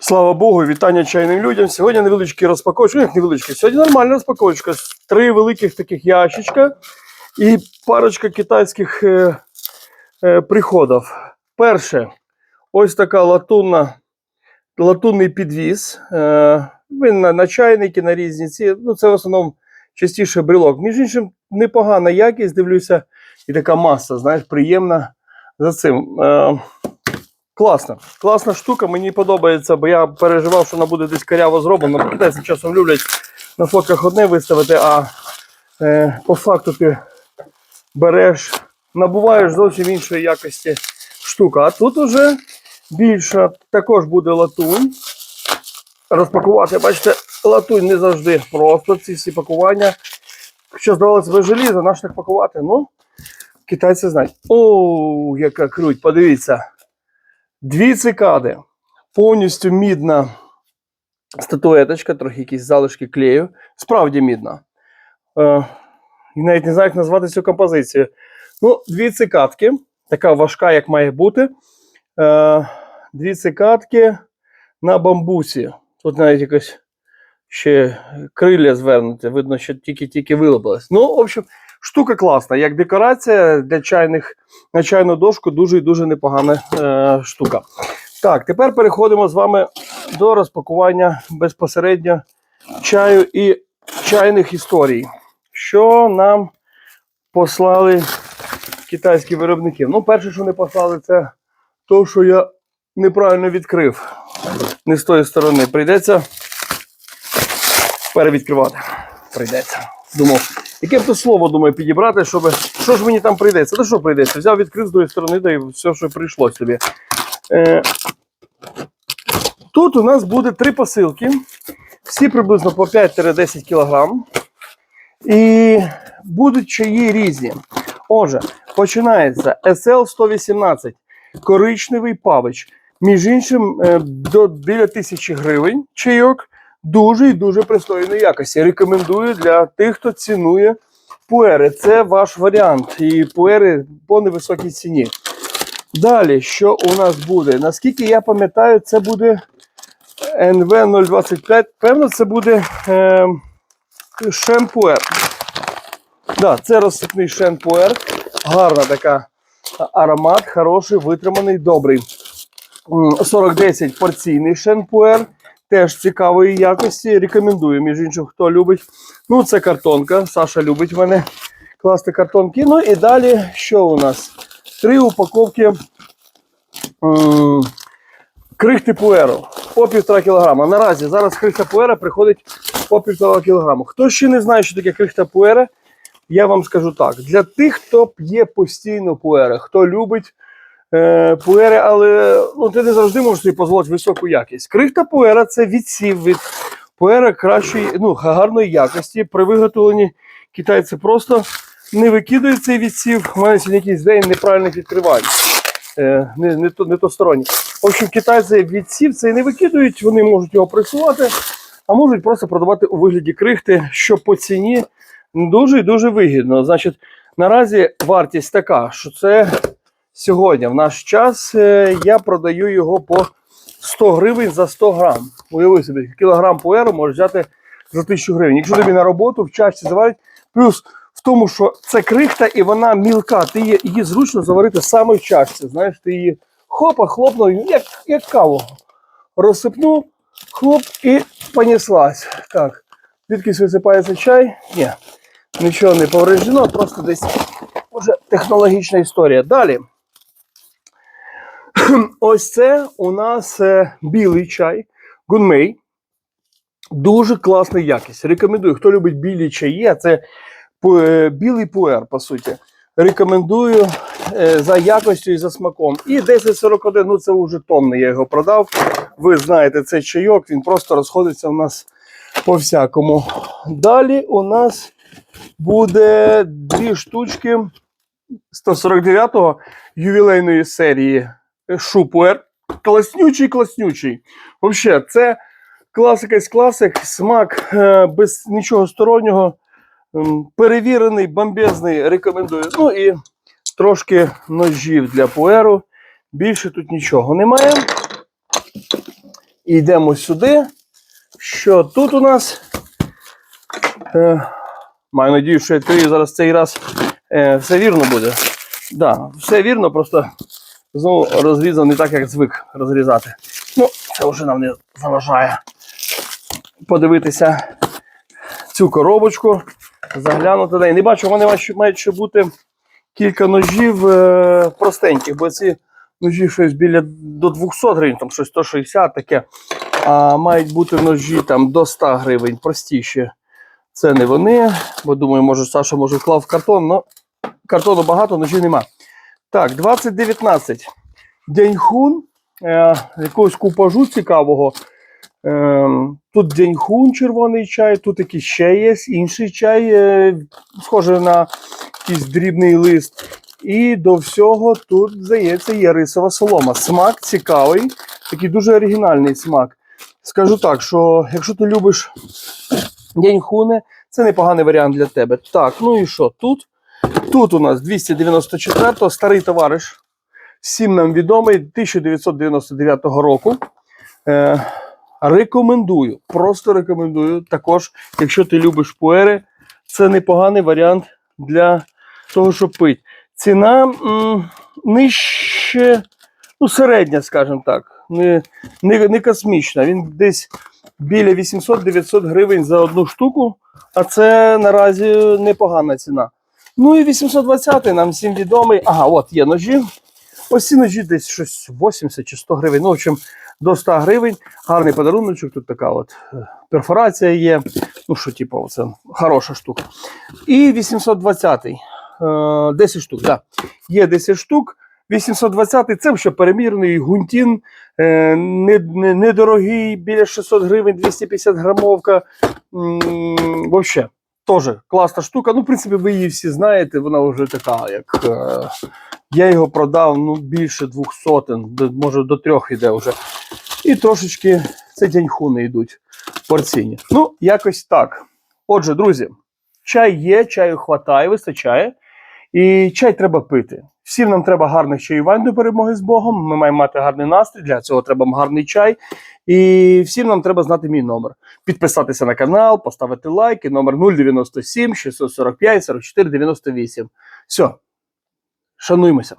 Слава Богу, вітання чайним людям. Сьогодні невеличкий розпаковочка. Ну, як невеличкий, сьогодні нормальна розпаковочка. Три великих таких ящичка і парочка китайських е, е, приходів. Перше, ось така латунна, латунний підвіз. Е, він на, на чайники, на різні ці. Ну, це в основному частіше брелок. Між іншим, непогана якість, дивлюся, і така маса, знаєш, приємна за цим. Е, Класна, класна штука, мені подобається, бо я переживав, що вона буде десь каряво зроблена. Китайці часом люблять на фотках одне виставити, а е, по факту ти береш, набуваєш зовсім іншої якості штука. А тут уже більша, також буде латунь. Розпакувати, бачите, латунь не завжди просто ці всі пакування. Що здавалося би желізо, наш так пакувати. Ну, китайці знають. О, яка круть, подивіться. Дві цикади. Повністю мідна статуеточка, трохи якісь залишки клею. Справді мідна. Е, і навіть не знаю, як назвати цю композицію. Ну, дві цикадки. Така важка, як має бути. Е, дві цикадки на бамбусі. Тут навіть якось ще крилля звернуте. Видно, що тільки-тільки вилупилось. Ну, в общем, штука класна. Як декорація для чайних на чайну дошку дуже і дуже непогана е, штука. Так, тепер переходимо з вами до розпакування безпосередньо чаю і чайних історій. Що нам послали китайські виробники? Ну, перше, що не послали, це то, що я неправильно відкрив. Не з тої сторони. Прийдеться перевідкривати. Прийдеться. Думав, яке б то слово думаю підібрати, щоб. Що ж мені там прийдеться? Та що прийдеться? Взяв, відкрив з другої сторони, да і все, що прийшло собі. Е, тут у нас буде три посилки. Всі приблизно по 5-10 кг. І будуть чаї різні. Отже, починається SL 118 коричневий павич. Між іншим, е, до біля тисячі гривень чайок дуже і дуже пристойної якості. Рекомендую для тих, хто цінує пуери. Це ваш варіант. І пуери по невисокій ціні. Далі, що у нас буде? Наскільки я пам'ятаю, це буде NV 025. Певно, це буде е, шемпуер. Да, це розсипний шемпуер. Гарна така аромат, хороший, витриманий, добрий. М, 4010 порційний шенпуер. Теж цікавої якості. Рекомендую, між іншим, хто любить. Ну, це картонка. Саша любить мене класти картонки. Ну і далі, що у нас? Три упаковки крихти пуеру по півтора кілограма. Наразі зараз крихта пуера приходить по півтора кілограму. Хто ще не знає, що таке крихта пуера, я вам скажу так: для тих, хто п'є постійно пуери, хто любить е, пуери, але ну, ти не завжди можеш собі дозволити високу якість. Крихта пуера це відсів від пуера кращої, ну, гарної якості. При виготовленні китайці просто не викидають цей відсів. Сьогодні якийсь день неправильних відкривань. Е, не, не, то, не то сторонні. В общем, китайці відсів цей не викидають, вони можуть його пресувати, а можуть просто продавати у вигляді крихти, що по ціні дуже і дуже вигідно. Значить, наразі вартість така, що це сьогодні, в наш час, е, я продаю його по 100 гривень за 100 грам. Уяви собі, кілограм пуеру можеш взяти за 1000 гривень. Якщо тобі на роботу в чашці заварить, плюс в тому, що це крихта і вона мілка, ти її, її зручно заварити саме в чашці. Знаєш, ти її хопа, хлопнув, як, як каву. Розсипнув, хлоп і понеслась. Так, звідкись висипається чай? Ні, нічого не повреждено, просто десь вже технологічна історія. Далі. Ось це у нас е, білий чай, гунмей. Дуже класна якість. Рекомендую, хто любить білі чаї, а це е, білий пуер, по суті. Рекомендую е, за якостю і за смаком. І 1041, ну це вже тонний, я його продав. Ви знаєте, цей чайок, він просто розходиться у нас по всякому. Далі у нас буде дві штучки 149-го ювілейної серії Шупуер. Класнючий, класнючий. Взагалі, це класика із класик, смак е, без нічого стороннього. Перевірений, бомбезний, рекомендую. Ну і трошки ножів для пуеру. Більше тут нічого немає. Йдемо сюди. Що тут у нас? Е, маю надію, що я відкрию зараз цей раз е, все вірно буде. Так, да, все вірно, просто знову розрізав не так, як звик розрізати. Ну, це вже нам не заважає подивитися цю коробочку, заглянути туди. Не бачу, вони мають- мають ще бути кілька ножів е, простеньких, бо ці ножі щось біля до 200 гривень, там щось 160 таке. А мають бути ножі там до 100 гривень, простіші. Це не вони, бо думаю, може Саша може вклав в картон, але картону багато, ножів нема. Так, 2019. Деньхун, е, якогось купажу цікавого. Е, тут Деньхун червоний чай, тут якийсь ще є, інший чай, е, схожий на якийсь дрібний лист. І до всього тут, здається, є рисова солома. Смак цікавий, такий дуже оригінальний смак. Скажу так, що якщо ти любиш Деньхуне, це непоганий варіант для тебе. Так, ну і що тут? Тут у нас 294 старий товариш. Всім нам відомий 1999 року. Е, рекомендую, просто рекомендую. Також, якщо ти любиш пуери, це непоганий варіант для того, щоб пити. Ціна м, нижче, ну, середня, скажімо так, не, не, не космічна. Він десь біля 800-900 гривень за одну штуку, а це наразі непогана ціна. Ну і 820 нам всім відомий. Ага, от є ножі. Ось ці ножі десь щось 80 чи 100 гривень. Ну, в общем, до 100 гривень. Гарний подаруночок. Тут така от е, перфорація є. Ну, що, типу, це хороша штука. І 820 е, 10 штук. Да. Є 10 штук. 820 це ще перемірний гунтін, е, не- не- недорогий, біля 600 гривень, 250 грамовка. Вообще, теж класна штука. Ну, в принципі, ви її всі знаєте, вона вже така, як. Е, я його продав ну, більше двох сотень, може до трьох іде вже. І трошечки це дяньхуни йдуть порційні. Ну, якось так. Отже, друзі, чай є, чаю хватає, вистачає. І чай треба пити. Всім нам треба гарних чаювань до перемоги з Богом. Ми маємо мати гарний настрій. Для цього треба гарний чай. І всім нам треба знати мій номер. Підписатися на канал, поставити лайки. Номер 097 645 44 98. Все. Шануймося.